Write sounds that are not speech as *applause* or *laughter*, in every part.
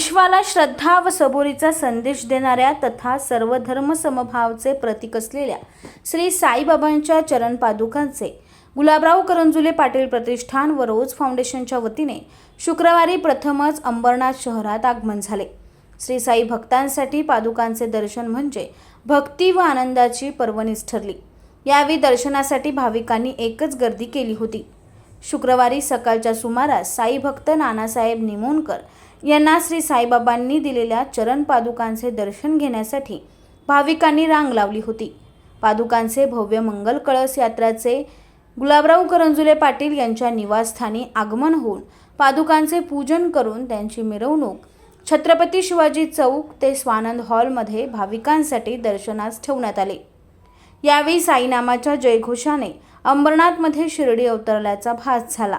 विश्वाला श्रद्धा व सबोरीचा संदेश देणाऱ्या तथा सर्व धर्म समभावचे प्रतीक असलेल्या श्री साईबाबांच्या चरण पादुकांचे गुलाबराव करंजुले पाटील प्रतिष्ठान व रोज फाउंडेशनच्या वतीने शुक्रवारी प्रथमच अंबरनाथ शहरात आगमन झाले. श्री साई भक्तांसाठी पादुकांचे दर्शन म्हणजे भक्ती व आनंदाची पर्वणीच ठरली. यावेळी दर्शनासाठी भाविकांनी एकच गर्दी केली होती. शुक्रवारी सकाळच्या सुमारास साई भक्त नानासाहेब निमोणकर यांना श्री साईबाबांनी दिलेल्या चरण पादुकांचे दर्शन घेण्यासाठी भाविकांनी रांग लावली होती. पादुकांचे भव्य मंगल कळस यात्राचे गुलाबराव करंजुले पाटील यांच्या निवासस्थानी आगमन होऊन पादुकांचे पूजन करून त्यांची मिरवणूक छत्रपती शिवाजी चौक ते स्वानंद हॉलमध्ये भाविकांसाठी दर्शनास ठेवण्यात आले. यावेळी साईनामाच्या जयघोषाने अंबरनाथमध्ये शिर्डी अवतरल्याचा भास झाला.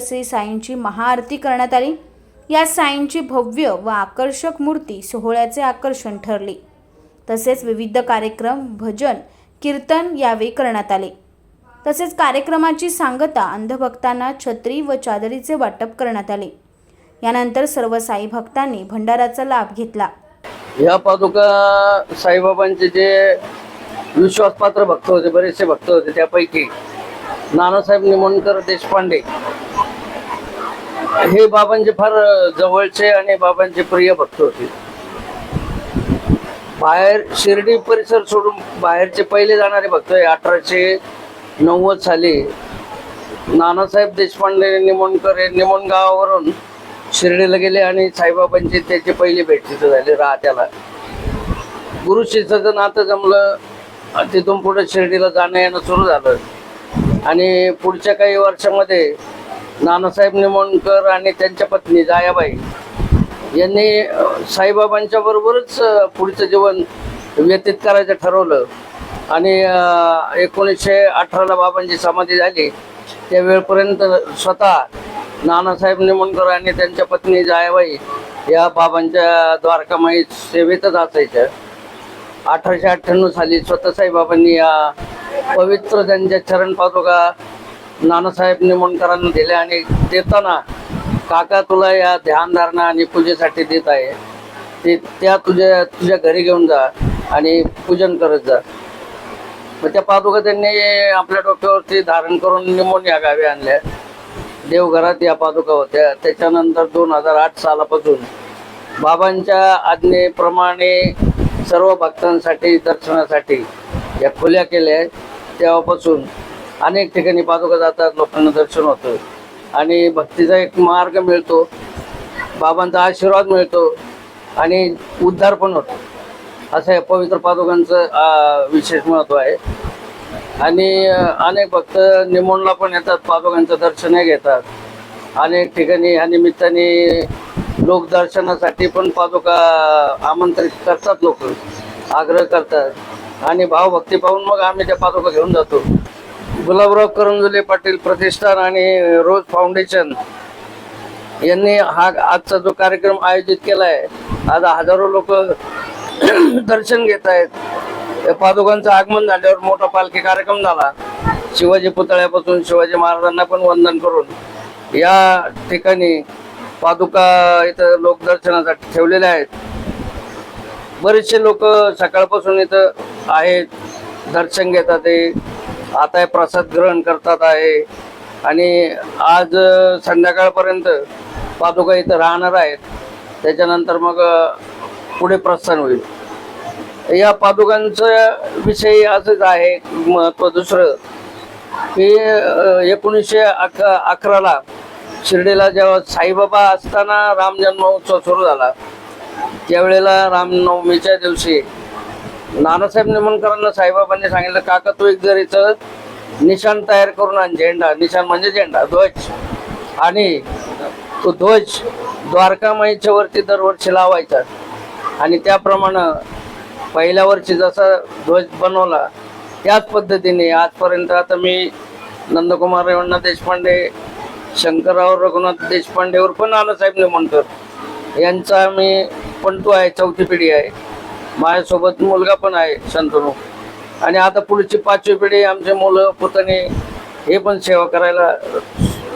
श्री साईंची महाआरती करण्यात आली. या साईंची भव्य व आकर्षक मूर्ती सोहळ्याचे आकर्षण ठरली. तसेच विविध कार्यक्रम भजन कीर्तन यावेळी करण्यात आले. तसेच कार्यक्रमाची सांगता अंधभक्तांना छत्री व चादरीचे वाटप करण्यात आले. यानंतर सर्व साई भक्तांनी भंडाराचा लाभ घेतला. या पादुका साईबाबांचे जे विश्वासपात्र भक्त होते बरेचसे भक्त होते त्यापैकी नानासाहेब निमोणकर देशपांडे हे बाबांचे फार जवळचे आणि बाबांचे प्रिय भक्त होते. बाहेर शिर्डी परिसर सोडून बाहेरचे पहिले जाणारे भक्त आहे अठराशे नव्वद साली नानासाहेब देशपांडे निमोणकर हे निमोण गावावरून शिर्डीला गेले आणि साईबाबांची त्याची पहिली भेट तिथं झाली राहत्याला. गुरु शिष्याचं नातं जमलं तिथून पुढे शिर्डीला जाणं येणं सुरू झालं. आणि पुढच्या काही वर्षामध्ये नानासाहेब निमोणकर आणि त्यांच्या पत्नी जायाबाई यांनी साईबाबांच्या बरोबरच पुढचं जीवन व्यतीत करायचं ठरवलं. आणि एकोणीसशे अठराला बाबांची समाधी झाली. त्या वेळपर्यंत स्वतः नानासाहेब निमोणकर आणि त्यांच्या पत्नी जायाबाई या बाबांच्या द्वारकामाई सेवेतच असायच्या. अठराशे अठ्ठ्याण्णव साली स्वतः साईबाबांनी या पवित्र त्यांच्या चरण पादुका नानासाहेब निमोणकरांना दिल्या आणि देताना काका तुला या ध्यानधारणा आणि पूजेसाठी देत आहे. ते त्या तुझ्या तुझ्या घरी घेऊन जा आणि पूजन करत जा. मग त्या पादुका त्यांनी आपल्या डोक्यावरती धारण करून निमोन या गावी आणल्या. देवघरात या पादुका होत्या. त्याच्यानंतर दोन हजार आठ सालापासून बाबांच्या आज्ञेप्रमाणे सर्व भक्तांसाठी दर्शनासाठी या खुल्या केल्या. आहेत तेव्हापासून अनेक ठिकाणी पादुका जातात लोकांना दर्शन होतं. आणि भक्तीचा एक मार्ग मिळतो. बाबांचा आशीर्वाद मिळतो. आणि उद्धार पण होतो. असं या पवित्र पादुकांचं विशेष महत्त्व आहे. आणि अनेक भक्त निमोणला पण येतात पादुकांचं दर्शनही घेतात. अनेक ठिकाणी ह्या निमित्ताने लोक दर्शनासाठी पण पादुका आमंत्रित करतात लोक. आग्रह करतात. आणि भावभक्ती पाहून मग आम्ही त्या पादुका घेऊन जातो. गुलाबराव करंजुले पाटील प्रतिष्ठान आणि रोज फाउंडेशन यांनी हा आजचा जो कार्यक्रम आयोजित केला आहे आज हजारो लोक *clears throat* दर्शन घेत आहेत. या पादुकांचं आगमन झाल्यावर मोठा पालखी कार्यक्रम झाला. शिवाजी पुतळ्यापासून शिवाजी महाराजांना पण वंदन करून या ठिकाणी पादुका इथं लोक दर्शनासाठी ठेवलेले आहेत. बरेचसे लोक सकाळपासून इथं आहेत दर्शन घेतात आता हे प्रसाद ग्रहण करतात आहे. आणि आज संध्याकाळपर्यंत पादुका इथं राहणार आहेत. त्याच्यानंतर मग पुढे प्रस्थान होईल. या पादुकांचं विषयी असंच आहे महत्त्व दुसरं की एकोणीसशे अक अकराला शिर्डीला जेव्हा साईबाबा असताना राम उत्सव सुरू झाला त्यावेळेला रामनवमीच्या दिवशी नानासाहेब निमणकरांना साईबाबांनी सांगितलं काका तू एक जरीचं निशाण तयार करून आण झेंडा निशाण म्हणजे झेंडा ध्वज. आणि तो ध्वज द्वारकामाईच्या वरती दरवर्षी लावायचा. आणि त्याप्रमाणे पहिल्या वर्षी जसा ध्वज बनवला त्याच पद्धतीने आजपर्यंत आता मी नंदकुमार रेवण्णा देशपांडे शंकरराव रघुनाथ देशपांडेवर पण नानासाहेब निमणकर यांचा मी पंटू आहे चौथी पिढी आहे. माझ्यासोबत मुलगा पण आहे संतनू. आणि आता पुढची पाचवी पिढी आमचे मुलं पुतणे हे पण सेवा करायला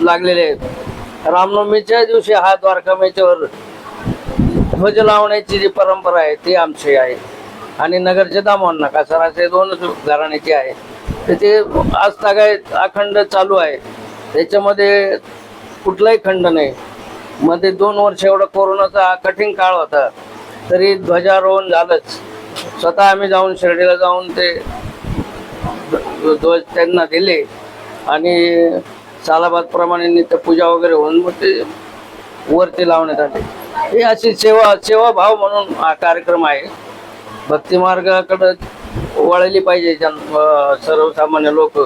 लागलेले आहेत. रामनवमीच्या दिवशी हा द्वारकामेच्यावर ध्वज लावण्याची जी परंपरा आहे ती आमची आहे. आणि नगरचे धामांना का सर असे दोनच घराण्याचे आहे. तर ते आज तागायत अखंड चालू आहे. त्याच्यामध्ये कुठलाही खंड नाही. मध्ये दोन वर्ष एवढा कोरोनाचा कठीण काळ होता. तरी ध्वजारोहण झालंच. स्वतः आम्ही जाऊन शिर्डीला जाऊन ते ध्वज त्यांना दिले. आणि सालाबादप्रमाणे नित्य पूजा वगैरे होऊन मग ते वरती लावण्यात आले. ही अशी सेवा सेवाभाव म्हणून हा कार्यक्रम आहे. भक्तिमार्गाकडं वळली पाहिजे सर्वसामान्य लोक.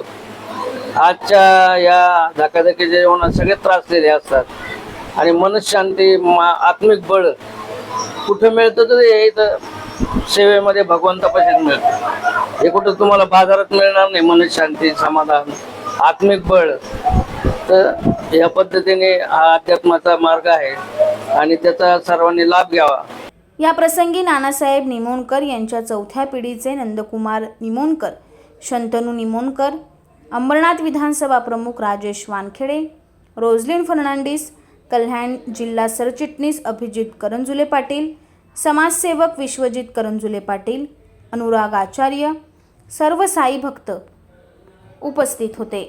आजच्या या धकाधकीच्या जीवनात सगळे त्रासलेले असतात. आणि मनशांती मा- आत्मिक बळ कुठं मिळतं तर हे इथं सेवेमध्ये भगवंतापाशीच मिळतं. हे कुठं तुम्हाला बाजारात मिळणार नाही मनशांती समाधान आत्मिक बळ. तर या पद्धतीने हा अध्यात्माचा मार्ग आहे आणि त्याचा सर्वांनी लाभ घ्यावा. या प्रसंगी नानासाहेब निमोणकर यांच्या चौथ्या पिढीचे नंदकुमार निमोणकर शंतनू निमोणकर अंबरनाथ विधानसभा प्रमुख राजेश वानखेडे रोझलिन फर्नांडिस कल्याण जिल्हा सरचिटणीस अभिजित करंजुले पाटील समाजसेवक विश्वजित करंजुले पाटील अनुराग आचार्य सर्व साई भक्त उपस्थित होते.